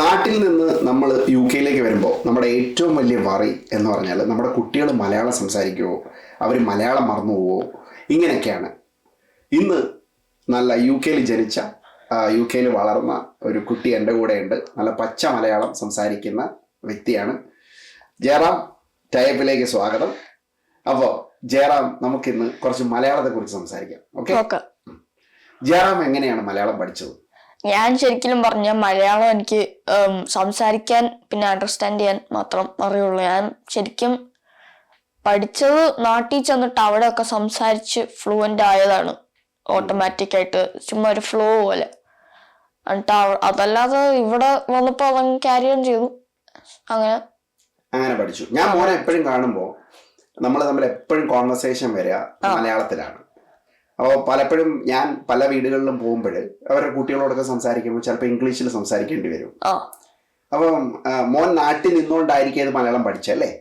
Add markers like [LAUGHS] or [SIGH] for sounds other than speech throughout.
നാട്ടിൽ നിന്ന് നമ്മൾ യു കെയിലേക്ക് വരുമ്പോൾ നമ്മുടെ ഏറ്റവും വലിയ വറി എന്ന് പറഞ്ഞാൽ നമ്മുടെ കുട്ടികൾ മലയാളം സംസാരിക്കുമോ അവർ മലയാളം മറന്നു പോവോ ഇങ്ങനെയൊക്കെയാണ്. ഇന്ന് നല്ല യു കെയിൽ ജനിച്ച യു കെയിൽ വളർന്ന ഒരു കുട്ടി എന്റെ കൂടെയുണ്ട്. നല്ല പച്ച മലയാളം സംസാരിക്കുന്ന വ്യക്തിയാണ്. ജയറാം ടൈപ്പിലേക്ക് സ്വാഗതം. അപ്പോൾ ജയറാം നമുക്കിന്ന് കുറച്ച് മലയാളത്തെക്കുറിച്ച് സംസാരിക്കാം. ഓക്കെ? ജയറാം എങ്ങനെയാണ് മലയാളം പഠിച്ചത്? ഞാൻ ശരിക്കും പറഞ്ഞ മലയാളം എനിക്ക് സംസാരിക്കാൻ പിന്നെ അണ്ടർസ്റ്റാൻഡ് ചെയ്യാൻ മാത്രം അറിയുള്ളൂ. ഞാൻ ശരിക്കും പഠിച്ചത് നാട്ടിൽ ചെന്നിട്ട് അവിടെയൊക്കെ സംസാരിച്ച് ഫ്ലുവന്റ് ആയതാണ്. ഓട്ടോമാറ്റിക് ആയിട്ട് ചുമ്മാ ഒരു ഫ്ലോ പോലെ. എന്നിട്ട് അതല്ലാതെ ഇവിടെ വന്നപ്പോൾ അതങ്ങ് ക്യാരി ഓൺ ചെയ്തു. അങ്ങനെ. അങ്ങനെ പഠിച്ചു. ഞാൻ മോനെ എപ്പോഴും കാണുമ്പോൾ നമ്മൾ തമ്മിൽ എപ്പോഴും കോൺവെർസേഷൻ വരിക മലയാളത്തിലാണ്. അപ്പോൾ പലപ്പോഴും ഞാൻ പല വീടുകളിലും പോകുമ്പോൾ അവരുടെ കുട്ടികളോടൊക്കെ സംസാരിക്കുമ്പോൾ ചിലപ്പോൾ ഇംഗ്ലീഷിൽ സംസാരിക്കേണ്ടി വരും. അപ്പം മോൻ നാട്ടിൽ നിന്നുകൊണ്ടായിരിക്കും ഇത് മലയാളം പഠിച്ചല്ലേ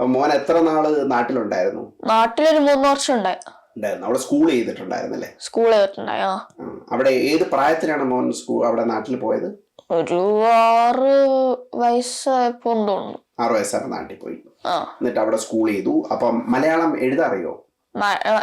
മോൻ എത്ര നാൾ നാട്ടിലുണ്ടായിരുന്നു? നാട്ടിലൊരു മൂന്ന് വർഷം ഉണ്ടായി ഉണ്ടായിരുന്നു. അവിടെ സ്കൂൾ ചെയ്തിട്ടുണ്ടായിരുന്നല്ലേ സ്കൂൾ ചെയ്തിട്ടുണ്ടായി അവിടെ ഏത് പ്രായത്തിലാണ് മോൻ സ്കൂൾ അവിടെ നാട്ടിൽ പോയത്? ഒരു ആറ് വയസ്സായപ്പോ ആറ് വയസ്സാണ് നാട്ടിൽ പോയി. എന്നിട്ട് അവിടെ സ്കൂൾ ചെയ്തു. അപ്പം മലയാളം എഴുതാറിയോ?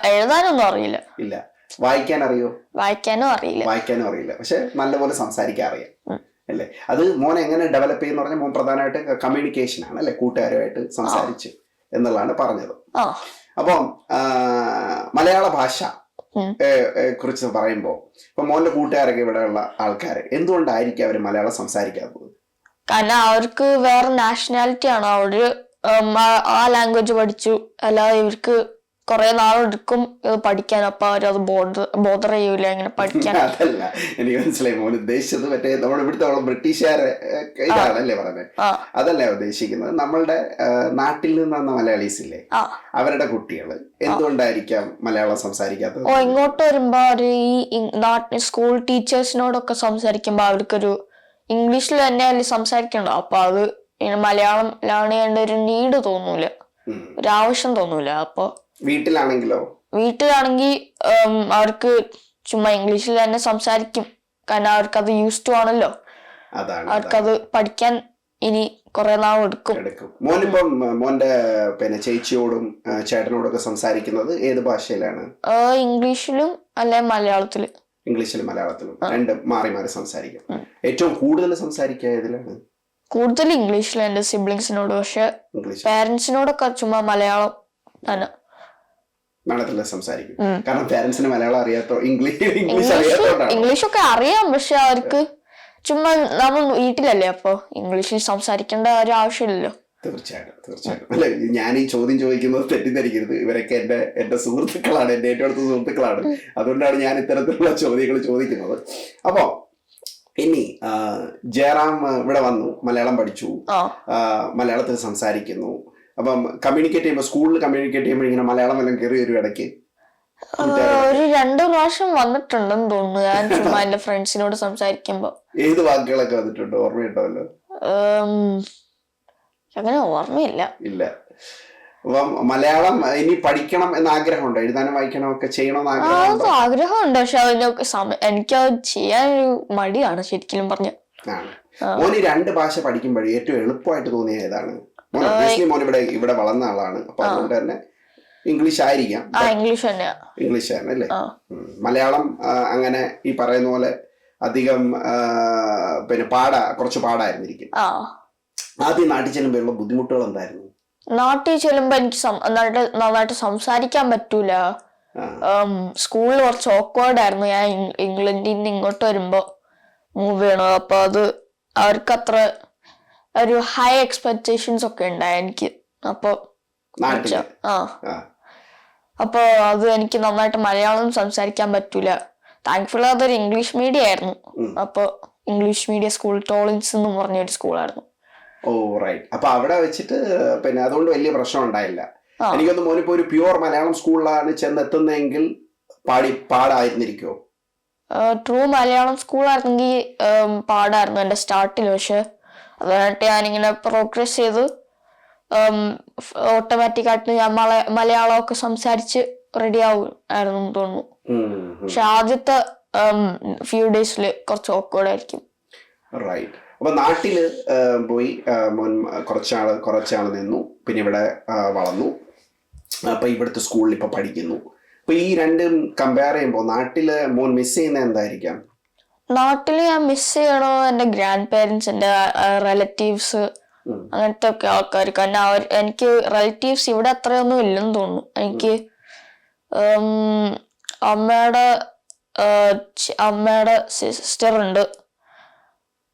എഴുതാനൊന്നും അറിയില്ല. ഇല്ല. വായിക്കാൻ അറിയോ വായിക്കാനും അറിയില്ല. വായിക്കാനും അറിയില്ല. പക്ഷെ നല്ലപോലെ സംസാരിക്കാൻ അറിയാം. അല്ലേ? അത് മോൻ എങ്ങനെ ഡെവലപ്പ് ചെയ്യുന്ന പറഞ്ഞാൽ മോൻ പ്രധാനമായിട്ട് കമ്മ്യൂണിക്കേഷൻ ആണ് അല്ലെ? കൂട്ടുകാരുമായിട്ട് സംസാരിച്ച് എന്നുള്ളതാണ് പറഞ്ഞത്. അപ്പം മലയാള ഭാഷ കുറിച്ച് പറയുമ്പോൾ ഇപ്പൊ മോന്റെ കൂട്ടുകാരൊക്കെ ഇവിടെയുള്ള ആൾക്കാർ എന്തുകൊണ്ടായിരിക്കും അവർ മലയാളം സംസാരിക്കാത്തത്? കാരണം അവർക്ക് വേറെ നാഷണാലിറ്റി ആണ്. അവർ ആ- ആ ലാംഗ്വേജ് പഠിച്ചു. അല്ലാതെ ഇവർക്ക് കുറെ നാളെടുക്കും ഇത് പഠിക്കാൻ. അപ്പൊ അവരത് അത് ബോധർ ചെയ്യൂല ഇങ്ങനെ പഠിക്കാൻ. [LAUGHS] അതല്ല എനിക്ക് മനസ്സിലായി. മോൻ ഉദ്ദേശിച്ചത് മറ്റേ നമ്മുടെ ഇവിടുത്തെ ബ്രിട്ടീഷുകാരെ കയ്യിലാണല്ലേ ഇതാണല്ലേ പറഞ്ഞത് അതല്ലേ ഉദ്ദേശിക്കുന്നത്? നമ്മളുടെ നാട്ടിൽ നിന്ന് വന്ന മലയാളീസ് ഇല്ലേ അവരുടെ കുട്ടികൾ എന്തുകൊണ്ടായിരിക്കാം മലയാളം സംസാരിക്കാത്തത്? ഓ ഇങ്ങോട്ട് വരുമ്പോ അവർ ഈ സ്കൂൾ ടീച്ചേഴ്സിനോടൊക്കെ സംസാരിക്കുമ്പോ അവർക്കൊരു ഇംഗ്ലീഷിൽ തന്നെ അല്ലേ സംസാരിക്കണ്ടോ? അപ്പൊ അത് മലയാളം ലേൺ ചെയ്യേണ്ട ഒരു നീഡ് തോന്നൂല. ഒരു ആവശ്യം തോന്നൂല. അപ്പൊ വീട്ടിലാണെങ്കിലോ? വീട്ടിലാണെങ്കിൽ അവർക്ക് ചുമ്മാ ഇംഗ്ലീഷിൽ തന്നെ സംസാരിക്കും. കാരണം അവർക്ക് അത് യൂസ് ടു ആണല്ലോ അവർക്കത് പഠിക്കാൻ ഇനി കുറെ നാൾ എടുക്കും. മോനിപ്പം മോന്റെ പിന്നെ ചേച്ചിയോടും ചേട്ടനോടും ഒക്കെ സംസാരിക്കുന്നത് ഏത് ഭാഷയിലാണ്? ഇംഗ്ലീഷിലും അല്ലെ മലയാളത്തിൽ. ഇംഗ്ലീഷിലും മലയാളത്തിലും രണ്ടും മാറി മാറി സംസാരിക്കും. ഏറ്റവും കൂടുതൽ സംസാരിക്കുക ഏതിലാണ്? കൂടുതൽ ഇംഗ്ലീഷിൽ എന്റെ സിബ്ലിങ്സിനോട് പക്ഷെ പേരൻസിനോടൊക്കെ ചുമ്മാ മലയാളം തന്നെ മലയാളത്തിൽ സംസാരിക്കും. കാരണം പേരൻസിന് മലയാളം അറിയാത്തോ ഇംഗ്ലീഷ് ഇംഗ്ലീഷ് ഇംഗ്ലീഷ് ഒക്കെ അറിയാം പക്ഷെ അവർക്ക് ചുമ്മാ നമ്മൾ വീട്ടിലല്ലേ അപ്പൊ ഇംഗ്ലീഷിൽ സംസാരിക്കേണ്ട ഒരു ആവശ്യമില്ലല്ലോ. തീർച്ചയായിട്ടും തീർച്ചയായിട്ടും. അല്ലെ ഞാൻ ഈ ചോദ്യം ചോദിക്കുന്നത് തെറ്റിദ്ധരിക്കരുത്. ഇവരൊക്കെ എന്റെ എന്റെ സുഹൃത്തുക്കളാണ് എന്റെ ഏറ്റവും അടുത്ത സുഹൃത്തുക്കളാണ്. അതുകൊണ്ടാണ് ഞാൻ ഇത്തരത്തിലുള്ള ചോദ്യങ്ങൾ ചോദിക്കുന്നത്. അപ്പോ ഇനി ജയറാം ഇവിടെ വന്നു മലയാളം പഠിച്ചു മലയാളത്തിൽ സംസാരിക്കുന്നു. അപ്പം കമ്മ്യൂണിക്കേറ്റ് ചെയ്യുമ്പോൾ സ്കൂളിൽ കമ്മ്യൂണിക്കേറ്റ് ചെയ്യുമ്പോൾ ഇങ്ങനെ മലയാളം എല്ലാം കയറി വരും ഇടയ്ക്ക്? ഒരു രണ്ടു പ്രാവശ്യം വന്നിട്ടുണ്ടെന്ന് തോന്നുന്നു. ഞാൻ [LAUGHS] ചുമ്മാ എന്റെ ഫ്രണ്ട്സിനോട് സംസാരിക്കുമ്പോ. ഏത് വാക്കുകളൊക്കെ വന്നിട്ടുണ്ടോ? ഓർമ്മയുണ്ടാവല്ലോ ഉം, അങ്ങനെ ഓർമ്മയില്ല. ഇല്ല. അപ്പം മലയാളം ഇനി പഠിക്കണം എന്ന ആഗ്രഹമുണ്ടോ എഴുതാനും വായിക്കണം ഒക്കെ ചെയ്യണമെന്ന് ആ, ആഗ്രഹമുണ്ടോ. പക്ഷെ അതിനൊക്കെ എനിക്ക് അത് ചെയ്യാൻ ഒരു മടിയാണ് ശരിക്കും പറഞ്ഞ. മോന് രണ്ട് ഭാഷ പഠിക്കുമ്പോഴേ ഏറ്റവും എളുപ്പമായിട്ട് തോന്നിയ ഏതാണ്? മോൻ ഇവിടെ ഇവിടെ വളർന്ന ആളാണ്. അപ്പൊ അതുകൊണ്ട് തന്നെ ഇംഗ്ലീഷ് ആയിരിക്കാം ഇംഗ്ലീഷ് തന്നെയാ ഇംഗ്ലീഷ് ആണ് അല്ലേ മലയാളം അങ്ങനെ ഈ പറയുന്ന പോലെ അധികം പിന്നെ പാടാ കുറച്ച് പാടായിരുന്നിരിക്കും. ആദ്യം നാട്ടിൽ ചെല്ലുമ്പോഴുള്ള ബുദ്ധിമുട്ടുകൾ എന്തായിരുന്നു? നാട്ടിൽ ചെല്ലുമ്പോ എനിക്ക് നന്നായിട്ട് നന്നായിട്ട് സംസാരിക്കാൻ പറ്റൂല. സ്കൂളിൽ കുറച്ച് ഓക്വേർഡ് ആയിരുന്നു. ഞാൻ ഇംഗ്- ഇംഗ്ലണ്ടിൽ നിന്ന് ഇങ്ങോട്ട് വരുമ്പോ മൂവ് ചെയ്യണത്. അപ്പൊ അത് അവർക്ക് അത്ര ഒരു ഹൈ എക്സ്പെക്ടേഷൻസ് ഒക്കെ ഉണ്ടായി എനിക്ക്. അപ്പൊ ആ. അപ്പൊ അത് എനിക്ക് നന്നായിട്ട് മലയാളം സംസാരിക്കാൻ പറ്റൂല. താങ്ക്ഫുള്ളി അതൊരു ഇംഗ്ലീഷ് മീഡിയം ആയിരുന്നു. അപ്പൊ ഇംഗ്ലീഷ് മീഡിയം സ്കൂൾ ടോളിൻസ് എന്ന് പറഞ്ഞൊരു സ്കൂളായിരുന്നു ഓ റൈറ്റ് അപ്പൊ അവിടെ വെച്ചിട്ട് പിന്നെ അതുകൊണ്ട് വലിയ പ്രശ്നം ഉണ്ടായില്ല. എനിക്കൊന്നും മോനിപ്പോ ഒരു പ്യുവർ മലയാളം സ്കൂളിലാണ് ചെന്നെത്തുന്നതെങ്കിൽ പാടി പാടായിരുന്നിരിക്കോ ട്രൂ മലയാളം സ്കൂളായിരുന്നെങ്കിൽ പാടായിരുന്നു എന്റെ സ്റ്റാർട്ടിൽ പക്ഷെ അതായിട്ട് ഞാനിങ്ങനെ പ്രോഗ്രസ് ചെയ്ത് ഓട്ടോമാറ്റിക് ആയിട്ട് ഞാൻ മല മലയാളമൊക്കെ സംസാരിച്ച് റെഡി ആവും ആയിരുന്നു തോന്നുന്നു. പക്ഷെ ആദ്യത്തെ ഫ്യൂ ഡേയ്സിൽ കുറച്ച് ഓക്കോഡായിരിക്കും ആയിരിക്കും. റൈറ്റ് അപ്പൊ നാട്ടിൽ പോയി മോൻ കുറച്ചാൾ കുറച്ചാൾ നിന്നു. പിന്നെ ഇവിടെ വളർന്നു. അപ്പം ഇവിടുത്തെ സ്കൂളിൽ ഇപ്പം പഠിക്കുന്നു. അപ്പം ഈ രണ്ടും കമ്പയർ ചെയ്യുമ്പോൾ നാട്ടിൽ മോൻ മിസ് ചെയ്യുന്ന എന്തായിരിക്കാം? നാട്ടിൽ ഞാൻ മിസ് ചെയ്യണോ എന്റെ ഗ്രാൻഡ് പേരൻസ് എന്റെ റിലേറ്റീവ്സ് അങ്ങനത്തെ ഒക്കെ ആൾക്കാർ കാരണം അവർ എനിക്ക് റിലേറ്റീവ്സ് ഇവിടെ അത്രയൊന്നും ഇല്ലെന്ന് തോന്നുന്നു. എനിക്ക് അമ്മയുടെ അമ്മയുടെ സിസ്റ്റർ ഉണ്ട്.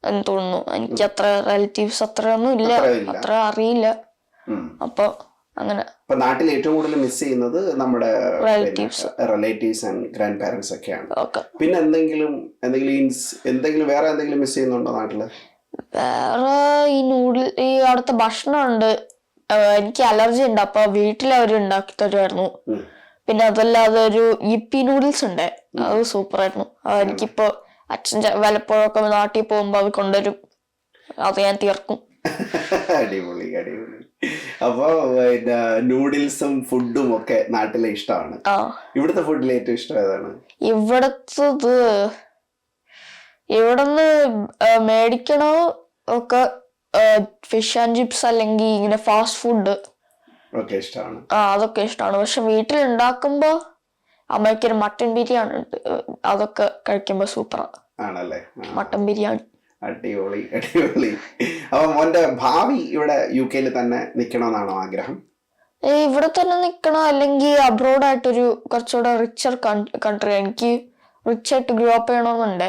എന്ന് തോന്നുന്നു. എനിക്ക് അത്ര റിലേറ്റീവ്സ് അത്ര ഒന്നും ഇല്ല. അത്ര അറിയില്ല. അപ്പൊ അങ്ങനെ. അപ്പൊ നാട്ടിൽ ഏറ്റവും കൂടുതൽ മിസ് ചെയ്യുന്നത് നമ്മുടെ relatives relatives and grandparents ഒക്കെയാണ്. ഒക്കെ പിന്നെ എന്തെങ്കിലും എന്തെങ്കിലും എന്തെങ്കിലും വേറെ എന്തെങ്കിലും മിസ് ചെയ്യുന്നുണ്ടോ നാട്ടിൽ? വേറെ ഈ നൂഡിൽ ഈ അവിടുത്തെ ഭക്ഷണമുണ്ട് എനിക്ക് അലർജി ഉണ്ട്. അപ്പൊ വീട്ടിൽ അവർ ഉണ്ടാക്കി തരുമായിരുന്നു പിന്നെ അതല്ലാതെ ഒരു ഇപ്പി നൂഡിൽസ് ഉണ്ട്. അത് സൂപ്പർ ആയിരുന്നു. എനിക്കിപ്പോ അച്ഛൻ വല്ലപ്പോഴൊക്കെ നാട്ടിൽ പോകുമ്പോ അത് കൊണ്ടുവരും. അത് ഞാൻ തീർക്കും. അടിപൊളി അടിപൊളി. അപ്പൊ പിന്നെ നൂഡിൽസും ഫുഡും ഒക്കെ നാട്ടിലെ ഇഷ്ടമാണ്. ഇവിടുത്തെ ഫുഡിൽ ഏറ്റവും ഇഷ്ടം ഏതാണ്? ഇവിടത്തത് ഇവിടുന്ന് മേടിക്കണോ ഒക്കെ ഫിഷ് ആൻഡ് ചിപ്സ് അല്ലെങ്കിൽ ഇങ്ങനെ ഫാസ്റ്റ് ഫുഡ് ഒക്കെ ഇഷ്ടമാണ്. ആ അതൊക്കെ ഇഷ്ടമാണ്. പക്ഷെ വീട്ടിൽ ഉണ്ടാക്കുമ്പോ അമ്മയ്ക്കൊരു മട്ടൻ ബിരിയാണി ഉണ്ട്. അതൊക്കെ കഴിക്കുമ്പോ സൂപ്പറാണ് ആണല്ലേ? മട്ടൻ ബിരിയാണി. അടിപൊളി അടിപൊളി. അപ്പൊ മോന്റെ ഭാവി ഇവിടെ യു കെയിൽ തന്നെ നിക്കണമെന്നാണോ ആഗ്രഹം? ഇവിടെ തന്നെ നിക്കണം? അല്ലെങ്കിൽ അബ്രോഡ് ആയിട്ടൊരു കുറച്ചുകൂടെ റിച്ചർ കൺട്രി എനിക്ക് റിച്ച് ആയിട്ട് ഗ്രോ അപ്പ് ചെയ്യണമെന്നുണ്ട്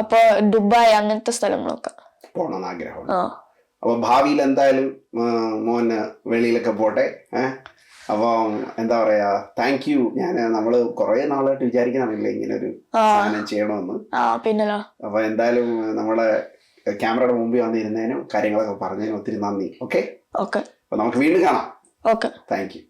അപ്പൊ ദുബായ് അങ്ങനത്തെ സ്ഥലങ്ങളൊക്കെ. പോകണമെന്ന് ആഗ്രഹം അപ്പൊ ഭാവിയിൽ എന്തായാലും മോന് വെളിയിലൊക്കെ പോട്ടെ ഏഹ് അപ്പൊ എന്താ പറയാ താങ്ക് യു ഞാൻ നമ്മൾ കുറെ നാളായിട്ട് വിചാരിക്കുന്നില്ല ഇങ്ങനെ ഒരു സാധനം ചെയ്യണമെന്ന് പിന്നല്ല. അപ്പൊ എന്തായാലും നമ്മളെ ക്യാമറയുടെ മുമ്പിൽ വന്നിരുന്നതിനും കാര്യങ്ങളൊക്കെ പറഞ്ഞതിനും ഒത്തിരി നന്ദി. ഓക്കെ ഓക്കെ അപ്പൊ നമുക്ക് വീണ്ടും കാണാം. Okay thank you